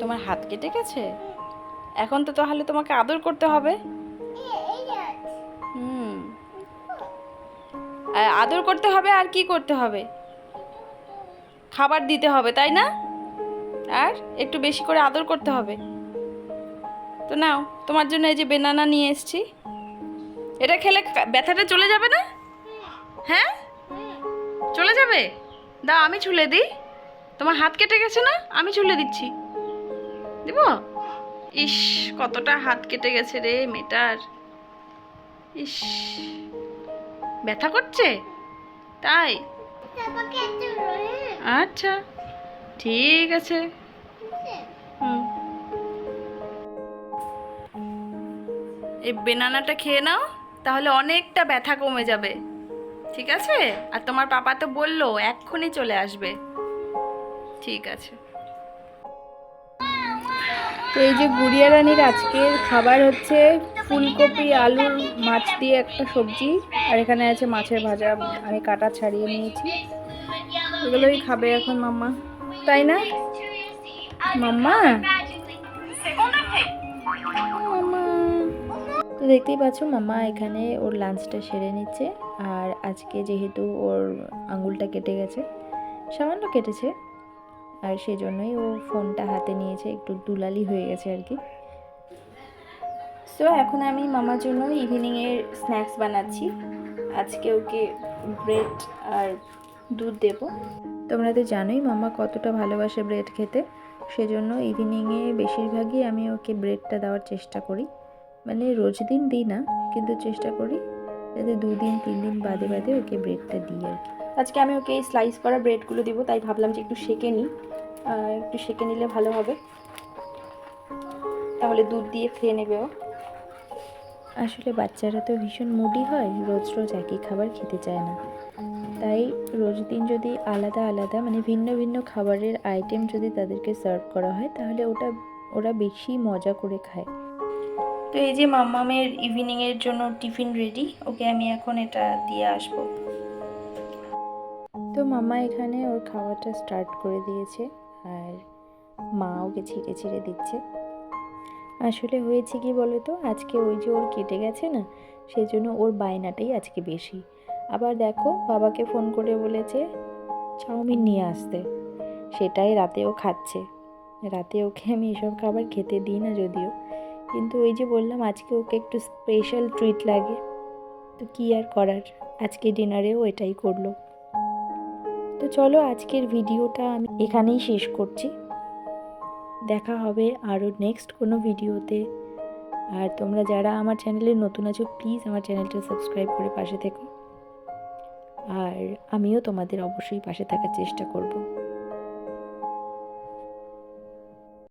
তোমার হাত কেটে গেছে? এখন তো তাহলে তোমাকে আদর করতে হবে। হুম। আদর করতে হবে আর কি করতে হবে? খাবার দিতে হবে, তাই না? আর একটু বেশি করে আদর করতে হবে। তো নাও, তোমার জন্য এই যে বেনানা নিয়ে এসেছি। এটা খেলে ব্যথাটা চলে যাবে না? হ্যাঁ? চলে যাবে? দাও, আমি ছুলে দিই। তোমার হাত কেটে গেছে না? আমি ছুলে দিচ্ছি। দিব? ইস, কতটা হাত কেটে গেছে রে মেটার ইস, ব্যথা করছে? তাই? আচ্ছা ঠিক আছে। এই বেনানাটা খেয়ে নাও, তাহলে অনেকটা ব্যথা কমে যাবে। ঠিক আছে? আর তোমার পাপা তো বলল, এক্ষুনি চলে আসবে। ঠিক আছে। তো এই যে গুড়িয়া রানীর আজকের খাবার হচ্ছে ফুলকপি, আলুর মাছ দিয়ে একটা সবজি, আর এখানে আছে মাছের ভাজা। আমি কাটা ছাড়িয়ে নিয়েছি। এগুলোই খাবে এখন মাম্মা। তাই না? মাম্মা? তো দেখতেই পাচ্ছ মাম্মা এখানে ওর লাঞ্চটা সেরে নিচ্ছে। আর আজকে যেহেতু ওর আঙুলটা কেটে গেছে, সামান্য কেটেছে। আর সেজন্যই ও ফোনটা হাতে নিয়েছে, একটু দুলালি হয়ে গেছে আর কি। সো এখন আমি মামার জন্য ইভিনিংয়ের স্ন্যাক্স বানাচ্ছি। আজকে ওকে ব্রেড আর দুধ দেবো। তোমরা তো জানোই মামা কতটা ভালোবাসে ব্রেড খেতে। সেজন্য ইভিনিংয়ে বেশিরভাগই আমি ওকে ব্রেডটা দেওয়ার চেষ্টা করি। মানে রোজ দিন দিই না, কিন্তু চেষ্টা করি যাতে দুদিন তিন দিন বাদে বাদে ওকে ব্রেডটা দিই আর কি। আজকে আমি ওকে এই স্লাইস করা ব্রেডগুলো দিব তাই ভাবলাম যে একটু সেকে নিই। একটু সেকে নিলে ভালো হবে। তাহলে দুধ দিয়ে খেয়ে নেবে ও। আসলে বাচ্চারা তো ভীষণ মুডি হয় রোজ রোজ একই খাবার খেতে চায় না। তাই রোজ দিন যদি আলাদা আলাদা মানে ভিন্ন ভিন্ন খাবারের আইটেম যদি তাদেরকে সার্ভ করা হয় তাহলে ওটা ওরা বেশি মজা করে খায়। তো এই যে মাম্মামের ইভিনিংয়ের জন্য টিফিন রেডি ওকে আমি এখন এটা দিয়ে আসব। তো মামা এখানে ওর খাওয়াটা স্টার্ট করে দিয়েছে আর মা ওকে ছিঁড়ে ছিঁড়ে দিচ্ছে। আসলে হয়েছে কি বলো তো আজকে ওই যে ওর কেটে গেছে না সেই জন্য ওর বায়নাটাই আজকে বেশি। আবার দেখো, বাবাকে ফোন করে বলেছে চাউমিন নিয়ে আসতে। সেটাই রাতেও খাচ্ছে। রাতে ওকে আমি এসব খাবার খেতে দিই না যদিও। কিন্তু ওই যে বললাম, আজকে ওকে একটু স্পেশাল ট্রিট লাগে। তো কী আর করার? আজকে ডিনারেও এটাই করল। তো চলো আজকের ভিডিওটা আমি এখানেই শেষ করছি। দেখা হবে আরও নেক্সট কোনো ভিডিওতে। আর তোমরা যারা আমার চ্যানেলে নতুন আছো প্লিজ আমার চ্যানেলটা সাবস্ক্রাইব করে পাশে থেকো। আর আমিও তোমাদের অবশ্যই পাশে থাকার চেষ্টা করব।